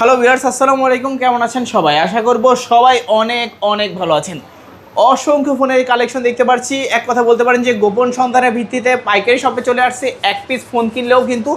Hello viewers আসসালামু আলাইকুম, কেমন আছেন সবাই? আশা করব সবাই অনেক অনেক ভালো আছেন। অসংখ্য ফোনের কালেকশন দেখতে পাচ্ছি এক কথা বলতে পারেন যে, গোপন সন্তানের ভিত্তিতে পাইকারি শপে চলে আসছে, এক পিস ফোন কিনলেও কিন্তু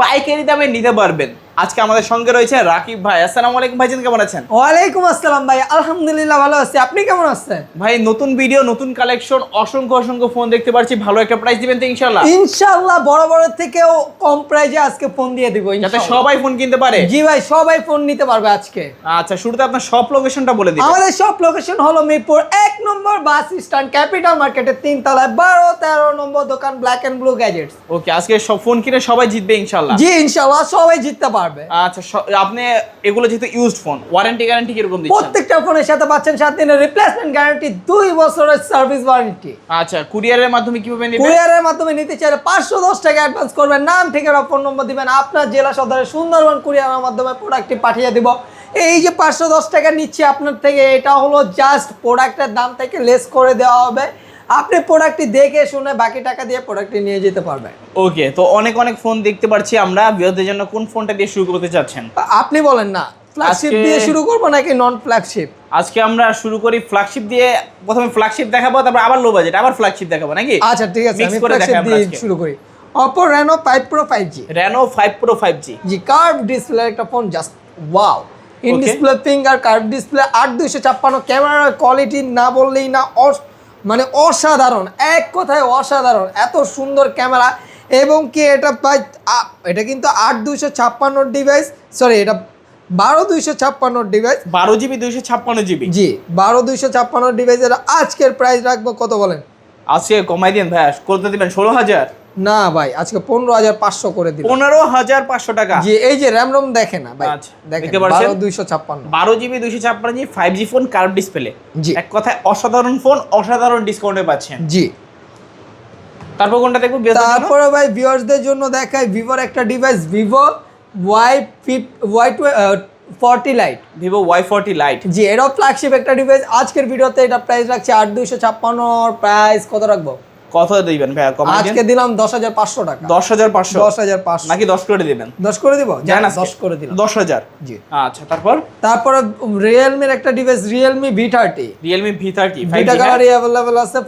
পাইকারি দামে নিতে পারবেন। আজকে আমাদের সঙ্গে রয়েছে রাকিব ভাই। আসসালামু আলাইকুম ভাইজান কেমন আছেন? ওয়ালাইকুম আসসালাম ভাই আলহামদুলিল্লাহ ভালো আছি। আপনি কেমন আছেন? ভাই নতুন ভিডিও নতুন কালেকশন অসংখ্য অসংখ্য ফোন দেখতে পাচ্ছি ভালো একটা প্রাইস দিবেন তো ইনশাল্লাহ ইনশাআল্লাহ বড় বড় থেকেও কম প্রাইজে আজকে ফোন দিয়ে দিব যাতে সবাই ফোন কিনতে পারে। জি ভাই সবাই ফোন নিতে পারবে আজকে। আচ্ছা শুরুতে আপনার সব লোকেশনটা বলে দিন আমাদের সব লোকেশন হলো মিরপুর এক নম্বর বাস স্ট্যান্ড ক্যাপিটাল মার্কেটের তিন তলায় বারো তেরো নম্বর দোকান black and blue gadgets okay আজকে সব ফোন কিনে সবাই জিতবে ইনশাল্লাহ জি ইনশাআল্লাহ সবাই জিততে পারবে। আচ্ছা আপনি এগুলো যেহেতু ইউজড ফোন ওয়ারেন্টি গ্যারান্টি কীরকম দিচ্ছেন? প্রত্যেকটা ফোনের সাথে পাচ্ছেন সাত দিনের রিপ্লেসমেন্ট গ্যারান্টি দুই বছরের সার্ভিস ওয়ারেন্টি আচ্ছা কুরিয়ারের মাধ্যমে কীভাবে নেবেন? কুরিয়ারের মাধ্যমে নিতে চাইলে পাঁচশো দশ টাকা অ্যাডভান্স করবেন নাম ঠিকানা ফোন নম্বর দিবেন আপনার জেলা সদরে সুন্দরবন কুরিয়ারের মাধ্যমে প্রোডাক্টটি পাঠিয়ে দিব। এই যে পাঁচশো দশ টাকা নিচ্ছে আপনার থেকে এটা হলো জাস্ট প্রোডাক্টের দাম থেকে লেস করে দেওয়া হবে। আপনি প্রোডাক্টটি দেখে শুনে বাকি টাকা দিয়ে প্রোডাক্টটি নিয়ে যেতে পারবেন। ওকে তো অনেক অনেক ফোন দেখতে পাচ্ছি আমরা। বিরোধের জন্য কোন ফোনটা দিয়ে শুরু করতে চাচ্ছেন? আপনি বলেন না। ফ্ল্যাগশিপ দিয়ে শুরু করব নাকি নন ফ্ল্যাগশিপ আজকে আমরা শুরু করি ফ্ল্যাগশিপ দিয়ে। প্রথমে ফ্ল্যাগশিপ দেখাবো তারপর আবার লো বাজেট আবার ফ্ল্যাগশিপ দেখাবো নাকি? আচ্ছা ঠিক আছে আমি ফ্ল্যাগশিপ দিয়ে শুরু করি। Reno five pro five G Reno five pro five G G curve display একটা phone just wow in. Display finger curve display আট দুইশো ছাপ্পান্ন ক্যামেরার কোয়ালিটি না বললেই না মানে অসাধারণ এক কথায় অসাধারণ এত সুন্দর ক্যামেরা এবং কি এটা প্রায় এটা কিন্তু আট দুইশো ছাপ্পান্নর ডিভাইস সরি এটা বারো দুইশো ছাপ্পান্নর ডিভাইস। বারো জিবি দুইশো ছাপ্পান্ন জিবি। জি বারো দুইশো ছাপ্পান্নর ডিভাইসের আজকের প্রাইস রাখব কত বলেন? আজকে কমাই দিন ভাই করতে দিবেন? ষোলো হাজার? না ভাই আজকে পনেরো হাজার পাঁচশো করে দিন পনেরো হাজার পাঁচশো টাকা। জি এই যে র্যাম রোম দেখে না ভাই আচ্ছা, দেখতে পাচ্ছেন? দুইশো ছাপ্পান্ন। বারো জিবি দুইশো ছাপ্পান্ন GB five G phone curve display জি। এক কথায় অসাধারণ ফোন অসাধারণ ডিসকাউন্টে পাচ্ছেন। জি। তারপর কোনটা দেখব? তারপরে ভাই ভিউয়ার্সদের জন্য দেখাই ভিভোর একটা ডিভাইস ভিভো ওয়াই ফিফ Y two forty lite Vivo Y forty lite G এটাও ফ্ল্যাগশিপ একটা ডিভাইস আজকের ভিডিওতে এটা প্রাইস রাখছে আট দুইশো ছাপ্পান্ন প্রাইস কত রাখব? কত দিবেন ভাইয়া? কমাই আজকে? দিলাম দশ হাজার পাঁচশো টাকা। দশ হাজার পাঁচশো? দশ হাজার পাঁচশো। নাকি দশ করে দিবেন? দশ করে দিব? করে দিলাম। দশ হাজার? জি। আচ্ছা তারপর? একটা ডিভাইস অ্যাভেলেবল আছে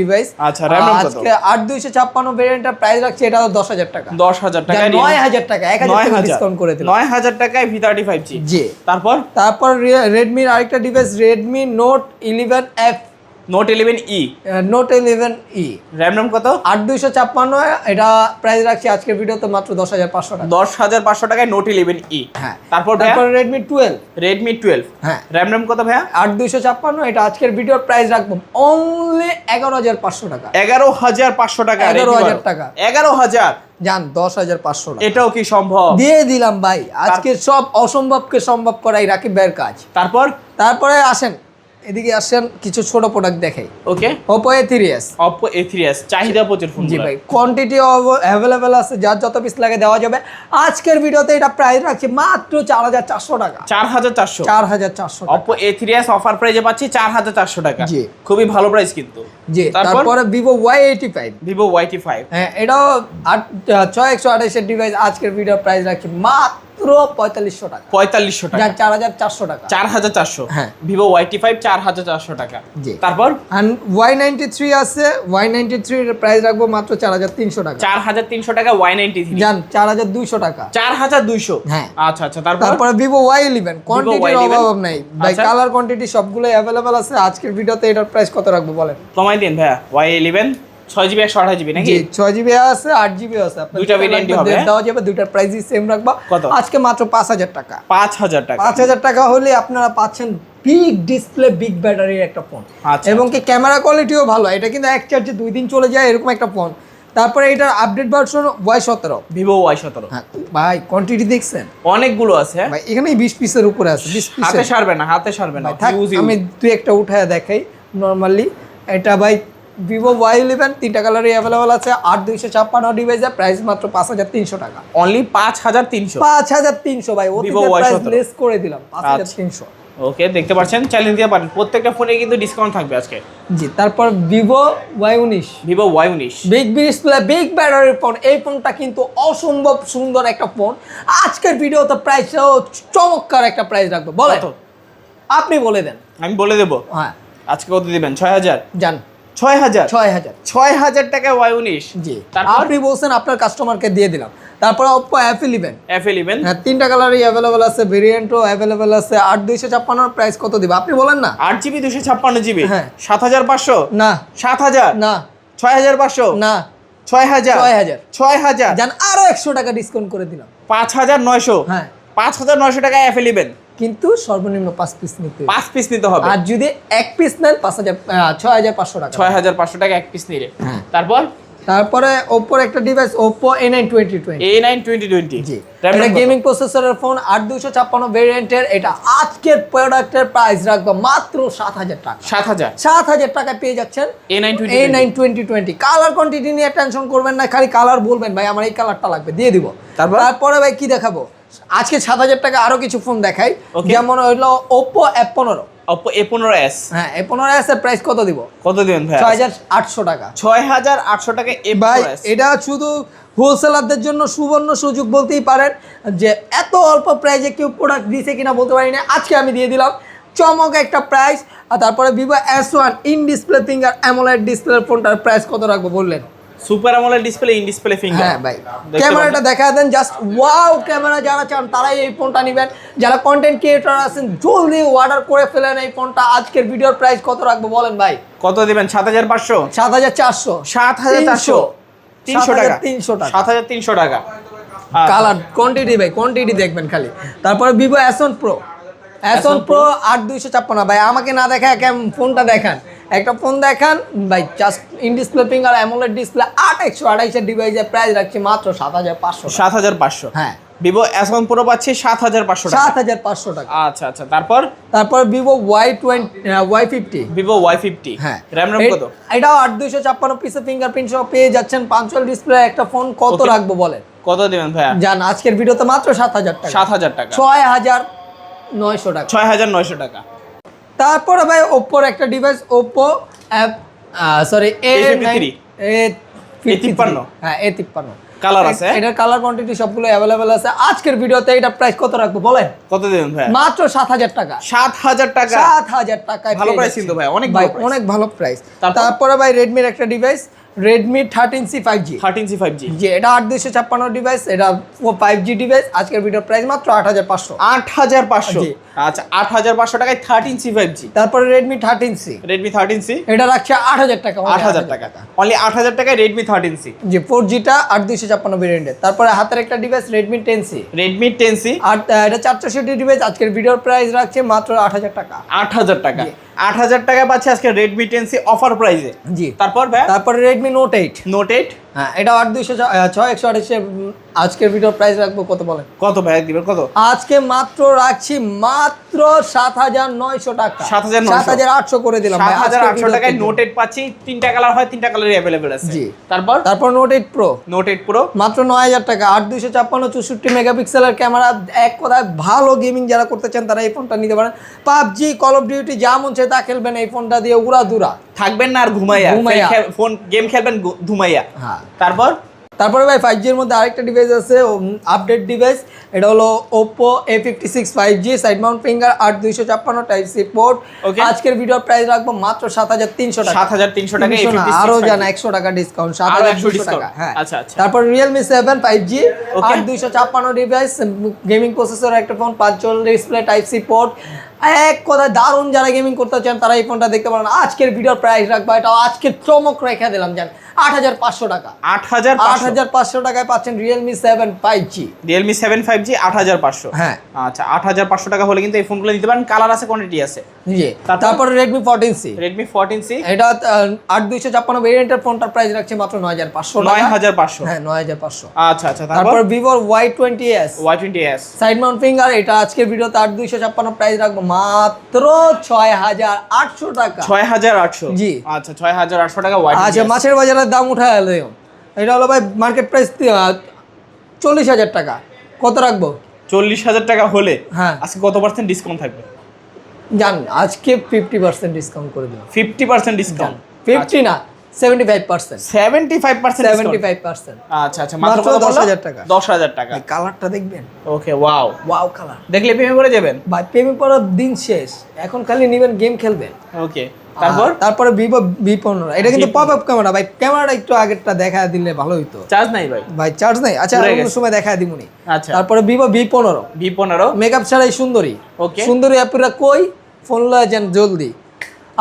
ডিভাইস আচ্ছা, RAM কত? আজকে ভেরিয়েন্টের প্রাইস রাখছে এটা দশ হাজার টাকা। দশ হাজার টাকা নয় হাজার টাকা এক হাজার টাকা ডিসকাউন্ট করে দিলাম। নয় হাজার টাকায় ভি থার্টি ফাইভ জি জি। তারপর? তারপর রেডমির আরেকটা device Redmi note eleven F note eleven E note eleven E RAM ROM কত? আট দুইশো ছাপ্পান্ন এটা প্রাইস রাখছি আজকের ভিডিওতে মাত্র দশ হাজার পাঁচশো টাকা। দশ হাজার পাঁচশো টাকায় নোট ইলেভেন ই হ্যাঁ। তারপর তারপর রেডমি টুয়েলভ রেডমি টুয়েলভ হ্যাঁ। র্যাম রম কত ভাইয়া? আট দুইশো ছাপ্পান্ন এটা আজকের ভিডিওর প্রাইস রাখব অনলি এগারো হাজার পাঁচশো টাকা। এগারো হাজার পাঁচশো টাকা এগারো হাজার টাকা। এগারো হাজার? যান দশ হাজার পাঁচশো এটাও কি সম্ভব? দিয়ে দিলাম ভাই। আজকে সব অসম্ভবকে সম্ভব করাই রাকিব ভাইয়ের কাজ। তারপর? তারপরে আসেন। এদিকে আসেন কিছু ছোট প্রোডাক্ট দেখাই। Okay Oppo A three S Oppo A three S চাহিদা প্রচুর ফোন জি ভাই কোয়ান্টিটি অ্যাভেলেবেল আছে যার যত পিস লাগে দেওয়া যাবে। আজকের ভিডিওতে এটা প্রাইস রাখছি মাত্র চার হাজার চারশো টাকা। চার হাজার চারশো। চার হাজার চারশো Oppo A three S offer প্রাইজে পাচ্ছি চার হাজার চারশো টাকা। জি। খুবই ভালো প্রাইস কিন্তু। জি তারপর? Vivo Y eighty five Vivo Y T five হ্যাঁ এটাও আট ছয় একশো আঠাশের ডিভাইস আজকের ভিডিও প্রাইস রাখছি মাত্র পঁয়তাল্লিশশো টাকা। পঁয়তাল্লিশশো টাকা। চার হাজার চারশো টাকা। চার হাজার চারশো। হ্যাঁ। ভিভো ওয়াইটি ফাইভ চার হাজার চারশো টাকা। জি। তারপর? ওয়াই নাইনটি থ্রি আছে ওয়াই নাইনটি থ্রির প্রাইস রাখব মাত্র চার হাজার তিনশো টাকা। চার হাজার তিনশো টাকা ওয়াই নাইনটি থ্রি। যান চার হাজার দুইশো টাকা। চার হাজার দুইশো? হ্যাঁ। আচ্ছা আচ্ছা তারপর? তারপরে ভিভো ওয়াই ইলেভেন। কোয়ান্টিটির Y11 অভাব নাই। ভাই। কালার কোয়ান্টিটি সবগুলো অ্যাভেলেবেল আছে। আজকের ভিডিওতে এটার প্রাইস কত রাখব বলেন? কমাই দিন ভাইয়া। Y eleven. ছয় জিবি একশো আঠাশ জিবি নাকি? ছয় জিবি আছে আট জিবি আছে। দুইটা যেটা হবে, দেওয়া যাবে দুইটার প্রাইসই সেম রাখব। কত? আজকে মাত্র পাঁচ হাজার টাকা। পাঁচ হাজার টাকা। পাঁচ হাজার টাকা হলে আপনারা পাচ্ছেন বিগ ডিসপ্লে বিগ ব্যাটারির একটা ফোন আচ্ছা। এবং কি ক্যামেরা কোয়ালিটিও ভালো এটা কিন্তু এক চার্জে দুই দিন চলে যায় এরকম একটা ফোন তারপরে এটার আপডেট ভার্সন ওয়াই সতেরো। ভিভো ওয়াই সতেরো। হ্যাঁ ভাই কোয়ান্টিটি দেখছেন? অনেকগুলো আছে হ্যাঁ? ভাই এখানেই বিশ পিসের উপরে আছে বিশ হাতে সারবে না হাতে সারবে না। আমি দুই একটা উঠায় দেখাই নর্মালি এটা ভাই ভিভো ওয়াই ইলেভেন তিনটা কালারই অ্যাভেলেবল আছে আট দুইশো ছাপ্পান্ন ডিভাইসের প্রাইস মাত্র পাঁচ হাজার তিনশো টাকা। অনলি পাঁচ হাজার তিনশো? পাঁচ হাজার তিনশো ভাই Y17 প্রাইস লেস করে দিলাম পাঁচ হাজার আচ্ছা। তিনশো ওকে দেখতে পাচ্ছেন চাইলে নিতে পারেন প্রত্যেকটা ফোনে কিন্তু ডিসকাউন্ট থাকবে আজকে। জি তারপর ভিভো ওয়াই উনিশ। ভিভো ওয়াই উনিশ। বিগ ডিসপ্লে বিগ ব্যাটারির ফোন এই ফোনটা কিন্তু অসম্ভব সুন্দর একটা ফোন আজকের ভিডিওতে প্রাইসও চমৎকার একটা প্রাইস রাখব বলে? আপনি বলে দেন। আমি বলে দেবো? হ্যাঁ। আজকে কত দিবেন? ছয় হাজার? যান ছয় হাজার। ছয় হাজার। ছয় হাজার টাকা ওয়াই উনিশ। জি। আপনি বলছেন আপনার কাস্টমারকে দিয়ে দিলাম। তারপর Oppo F eleven F eleven হ্যাঁ তিনটা কালারই অ্যাভেলেবেল আছে ভেরিয়েন্টও অ্যাভেলেবেল আছে। আট দুইশো ছাপ্পান্নর প্রাইস কত দিবে? আপনি বলেন না। আট জিবি দুশো ছাপ্পান্ন জিবি? হ্যাঁ। সাত হাজার পাঁচশো? না। সাত হাজার? না। ছয় হাজার পাঁচশো? না। ছয় হাজার? ছয় হাজার। ছয় হাজার? যান আরও একশো টাকা ডিসকাউন্ট করে দিলাম। পাঁচ হাজার নয়শো? হ্যাঁ। পাঁচ হাজার নয়শো টাকা এফ ইলেভেন কিন্তু সর্বনিম্ন পাঁচ পিস নিতে। পাঁচ পিস নিতে হবে। আর যদি এক পিস নেন পাঁচ হাজার ছয় হাজার পাঁচশো টাকা। ছয় হাজার পাঁচশো টাকা এক পিস নিলে। হ্যাঁ। তারপর তারপরে ওপ্পোর একটা device Oppo A nine twenty twenty A nine twenty twenty G. এটা গেমিং প্রসেসরের ফোন আট দুশো ছাপ্পান্ন ভেরিয়েন্টের এটা আজকের প্রোডাক্টের প্রাইস রাখব মাত্র সাত হাজার টাকা। সাত হাজার। সাত হাজার টাকায় পেয়ে যাচ্ছেন A nine twenty A nine twenty twenty colour quantity নিয়ে টেনশন করবেন না খালি কালার বলবেন ভাই আমার এই কালারটা লাগবে। দিয়ে দিব। তারপর? ভাই কি দেখাবো? আজকে সাত হাজার টাকা আরও কিছু ফোন দেখাই। যেমন হইল ওপ্পো এফ পনেরো। পনেরো এস। হ্যাঁ এ পনেরো এস এর প্রাইস কত দিব? কত দিবেন ভাই? ছয় হাজার আটশো টাকা। ছয় হাজার আটশো টাকা এ ভাই এটা শুধু হোলসেলারদের জন্য সুবর্ণ সুযোগ বলতেই পারেন যে এত অল্প প্রাইসে কেউ প্রোডাক্ট দিয়েছে কিনা বলতে পারি না। আজকে আমি দিয়ে দিলাম চমক একটা প্রাইস আর তারপরে Vivo S one in display finger AMOLED display ফোনটার প্রাইস কত রাখব বললেন? সুপার আমলের ডিসপ্লে ইন ডিসপ্লে ফিঙ্গার হ্যাঁ ভাই। ক্যামেরাটা দেখা দেন জাস্ট ওয়াও ক্যামেরা যারা চান তারাই এই ফোনটা নেবেন। যারা কন্টেন্ট ক্রিয়েটর আছেন জলদি অর্ডার করে ফেলেন এই ফোনটা আজকের ভিডিওর প্রাইস কত রাখব বলেন ভাই? কত দিবেন? সাত হাজার পাঁচশো? সাত হাজার চারশো। সাত হাজার চারশো। তিনশো টাকা। তিনশো টাকা। সাত হাজার তিনশো টাকা। আচ্ছা। কালার কোয়ান্টিটি ভাই কোয়ান্টিটি দেখবেন খালি। তারপরে Vivo S one pro S one pro আট দুইশো ছাপ্পান্ন। ভাই আমাকে না দেখা ফোনটা দেখান। একটা ফোন দেখান ভাই just in display finger AMOLED display আট একশো আড়াইশের ডিভাইসের প্রাইস রাখছি মাত্র সাত হাজার পাঁচশো সাত হাজার পাঁচশো। হ্যাঁ। ভিভো এস ওয়ান প্রো পাচ্ছি সাত হাজার পাঁচশো সাত হাজার পাঁচশো টাকা। আচ্ছা আচ্ছা তারপর? তারপর Vivo Y twenty Y fifty Vivo Y fifty হ্যাঁ। র্যাম র্যাম কত? এটাও আট দুইশো ছাপ্পান্ন পিসের ফিঙ্গারপ্রিন্ট সহ পেয়ে যাচ্ছেন পাঁচশো ডিসপ্লে একটা ফোন কত রাখব বলেন? কত দিবেন ভাইয়া? যান আজকের ভিডিওতে মাত্র সাত হাজার টাকা। সাত হাজার টাকা। ছয় হাজার নয়শো টাকা। ছয় হাজার নয়শো টাকা। তারপরে ভাই ওপ্পোর একটা device Oppo sorry A A53 A A53 হ্যাঁ এ তিপ্পান্ন কালার আছে? এটার কালার কোয়ান্টিটি সবগুলো অ্যাভেলেবেল আছে। আজকের ভিডিওতে এটা প্রাইস কত রাখব বলেন? কত দিবেন ভাই? মাত্র সাত হাজার টাকা। সাত হাজার টাকা? সাত হাজার টাকায় ভালো প্রাইস কিন্তু ভাই, অনেক ভাই ভালো অনেক ভালো প্রাইস তারপর? তারপরে ভাই রেডমির একটা device Redmi thirteen C five G thirteen C five G যে এটা আট দুইশো ছাপ্পান্ন ডিভাইস এটা ফাইভ জি ডিভাইস আজকের ভিডিও প্রাইস মাত্র আট হাজার পাঁচশো। আট হাজার পাঁচশো। জি। আচ্ছা আট হাজার পাঁচশো টাকায় থার্টিন সি ফাইভ জি তারপরে Redmi thirteen C Redmi thirteen C এটা রাখছে আট হাজার টাকা। আট হাজার টাকা। অনলি আট হাজার টাকায় রেডমি থার্টিন সি যে ফোর জিটা আট দুইশো ছাপ্পান্ন ভেরিয়েন্টের তারপরে হাতের একটা device Redmi ten C Redmi ten C আর এটা চারশোষট্টি ডিভাইস আজকের ভিডিওর প্রাইস রাখছে মাত্র আট হাজার টাকা। আট হাজার টাকা। আট হাজার টাকা পাচ্ছে আজকে রেডমি টেন সি অফার প্রাইসে জি। তারপর তারপর তারপরে Redmi note eight note eight হ্যাঁ এটা আট দুইশো ছয় একশো আঠাশে আজকের ভিডিওর প্রাইস রাখব কত বলেন? কত ভাই দিবেন কত? আজকে মাত্র রাখছি মাত্র সাত হাজার নয়শো টাকা। 7,900 সাত হাজার আটশো করে দিলাম সাত হাজার আটশো টাকায় পাচ্ছি তিনটা কালার হয় তিনটা কালারই অ্যাভেলেবেল আছে। জি। তারপর? তারপর note eight pro note eight pro মাত্র নয় হাজার টাকা আট দুইশো ছাপ্পান্ন চৌষট্টি মেগাপিক্সেলের ক্যামেরা এক কথায় ভালো গেমিং যারা করতে চান তারা এই ফোনটা নিতে পারেন। পাবজি কল অফ ডিউটি যা মন চায় তা খেলবেন এই ফোনটা দিয়ে উড়া দুরা থাকবেন না আর ঘুমাইয়া। ঘুমাইয়া। ফোন গেম খেলবেন ঘুমাইয়া হ্যাঁ। তারপর? তারপরে ভাই ফাইভ জির মধ্যে আরেকটা ডিভাইস আছে আপডেট ডিভাইস এটা হলো Oppo A fifty six five G side mount finger আট দুইশো ছাপ্পান্ন টাইপ সি পোর্ট Okay. আজকের ভিডিওর প্রাইস রাখব মাত্র সাত হাজার তিনশো টাকা। সাত হাজার তিনশো টাকা 300 না, আরও জানা একশো টাকা ডিসকাউন্ট সাত হাজার 100 দুশো টাকা হ্যাঁ। আচ্ছা, আচ্ছা। তারপর রিয়েলমি সেভেন ফাইভ জি আট দুইশো ছাপ্পান্ন ডিভাইস গেমিং প্রসেসর একটা ফোন পাঁচ চল ডিসপ্লে টাইপ সি পোর্ট এক কথায় দারুণ যারা গেমিং করতে চান তারা এই ফোনটা দেখতে পারেন। আজকের ভিডিওর প্রাইস রাখব এটা আজকে চমক রেখে দিলাম জান। আট হাজার পাঁচশো টাকা। আট হাজার আট হাজার পাঁচশো টাকায় পাচ্ছেন Realme seven five G Realme seven five G আট হাজার পাঁচশো। হ্যাঁ। আচ্ছা আট হাজার পাঁচশো টাকা হলে কিন্তু এই ফোনগুলো নিতে পারেন। কালার আছে কোয়ান্টিটি আছে। জি। তারপর? সি রেডমি ফোরটিন সি এটা আহ, আট দুইশো ছাপ্পান্ন ভেরিয়েন্টের ফোনটার প্রাইস রাখছে মাত্র নয় হাজার পাঁচশো নয় হাজার পাঁচশো। হ্যাঁ নয় হাজার পাঁচশো। আচ্ছা আচ্ছা তারপর? তারপর ভিভোর Y twenty S Y twenty S side mount finger এটা আজকের ভিডিওতে আট দুইশো ছাপ্পান্ন প্রাইস রাখব মাত্র ছয় হাজার আটশো টাকা। ছয় হাজার আটশো? জি। আচ্ছা ছয় হাজার আটশো টাকা ওয়াই আচ্ছা মাছের বাজারের দাম উঠায় এলো। এটা হলো ভাই মার্কেট প্রাইস চল্লিশ হাজার টাকা। কত রাখব? চল্লিশ হাজার টাকা হলে? হ্যাঁ। আজকে কত পার্সেন্ট ডিসকাউন্ট থাকবে? জান আজকে ফিফটি পার্সেন্ট ডিসকাউন্ট করে দেবো। ফিফটি পার্সেন্ট ডিসকাউন্ট ফিফটি না seventy five percent seventy five percent seventy five percent আচ্ছা আচ্ছা মাত্র বলল? 10,000 টাকা। দশ হাজার টাকা। কালারটা দেখবেন? ওকে ওয়াও ওয়াও কালার দেখলে প্রেমে পড়ে যাবেন? ভাই প্রেমে পড়ার দিন শেষ। এখন খালি নেবেন গেম খেলবেন। ওকে তারপর? তারপরে ভিভো ভি পনেরো এটা কিন্তু পপ আপ ক্যামেরা ভাই ক্যামেরাটা একটু আগেরটা দেখা দিলে ভালো হইতো। চার্জ নাই ভাই? ভাই চার্জ নাই। আচ্ছা অন্য সময় দেখা দিমুনি। আচ্ছা। তারপরে ভিভো ভি পনেরো। ভি পনেরো। মেকআপ ছাড়াই সুন্দরী। ওকে সুন্দরী অ্যাপরা কই? ফোন লয়ে যান জলদি।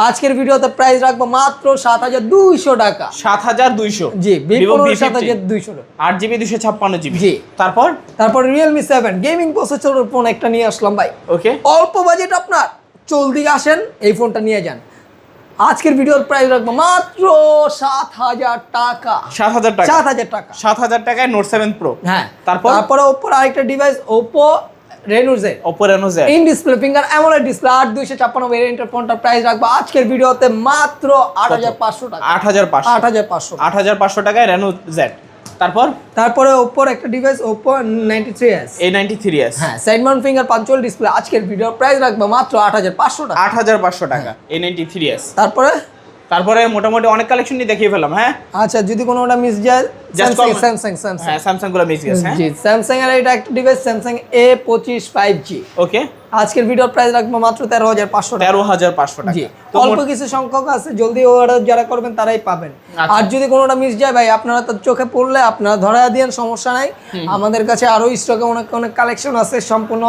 আজকের ভিডিওতে প্রাইস রাখব মাত্র সাত হাজার দুইশো টাকা। সাত হাজার দুইশো। জি সাত V50 হাজার দুইশো আট জিবি দুশো ছাপ্পান্ন জিবি। জি। তারপর? তারপরে রিয়েলমি সেভেন গেমিং প্রসেসরের ফোন একটা নিয়ে আসলাম ভাই। ওকে অল্প বাজেট আপনার। জলদি আসেন এই ফোনটা নিয়ে যান। আজকের ভিডিওর প্রাইস রাখব মাত্র সাত হাজার টাকা। সাত হাজার টাকা। সাত হাজার টাকা। সাত হাজার টাকায় নোট সেভেন প্রো হ্যাঁ। তারপর? তারপরে ওপোর আরেকটা device Oppo Reno Z Oppo Reno Z in display finger AMOLED display আট দুইশো ছাপ্পান্ন ভেরিয়েন্টের ফোনটার প্রাইস রাখব। আজকের ভিডিওতে মাত্র আট হাজার পাঁচশো টাকা। আট হাজার পাঁচশো। আট হাজার পাঁচশো। আট হাজার পাঁচশো টাকায় রেনো জেড তারপর? তারপরে ওপোর একটা device Oppo ninety three S A ninety three S হ্যাঁ side mount finger punch hole display আজকের ভিডিওর প্রাইস রাখব মাত্র আট হাজার পাঁচশো টাকা। আট হাজার পাঁচশো টাকা এ নাইনটি থ্রি এস তারপরে? তারপরে মোটামুটি অনেক কালেকশন নিয়ে দেখিয়ে ফেলাম হ্যাঁ? আচ্ছা যদি কোনোটা মিস যায় স্যামসাং স্যামসাং স্যামসাং হ্যাঁ স্যামসাংগুলো মিস গেছে হ্যাঁ? জি স্যামসাং এর এটা একটা ডিভাইস স্যামসাং এ পঁচিশ ফাইভ জি ওকে আজকের ভিডিওর প্রাইস রাখব মাত্র তেরো হাজার পাঁচশো টাকা। তেরো হাজার পাঁচশো জি টাকা তো অল্প কিছু সংখ্যক আছে জলদি অর্ডার যারা করবেন তারাই পাবেন। আচ্ছা। আর যদি কোনোটা মিস যায় ভাই আপনারা তো চোখে পড়লে আপনারা ধরা সমস্যা নাই। আমাদের কাছে আরও স্টকে অনেক অনেক কালেকশন আছে সম্পূর্ণ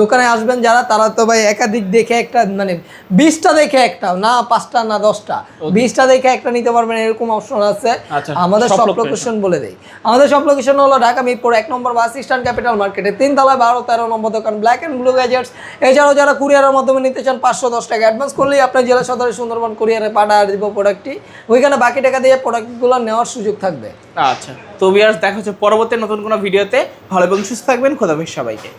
দোকানে আসবেন যারা তারা তো ভাই একাধিক দেখে একটা মানে বিশটা দেখে একটা না পাঁচটা না দশটা। বিশটা দেখে একটা নিতে পারবেন এরকম অপশন আছে। আচ্ছা, আমাদের সব। লোকেশন বলে দেই। আমাদের সব লোকেশন হলো ঢাকা মিরপুর এক নম্বর বাস স্ট্যান্ড ক্যাপিটাল মার্কেটে তিন তলায় বারো, তেরো নম্বর দোকান ব্ল্যাক অ্যান্ড ব্লু গ্যাজেটস এছাড়াও যারা কুরিয়ারের মাধ্যমে নিতে চান, পাঁচশো দশ টাকা অ্যাডভান্স করলেই আপনার জেলা সদরে সুন্দরবন কুরিয়ারে পাঠা দিব প্রোডাক্টটি ওইখানে বাকি টাকা দিয়ে প্রোডাক্টগুলো নেওয়ার সুযোগ থাকবে। আচ্ছা তো বিয়ার্স দেখা হচ্ছে পরবর্তী নতুন কোনো ভিডিওতে ভালো এবং সুস্থ থাকবেন খোদাফিস সবাইকে।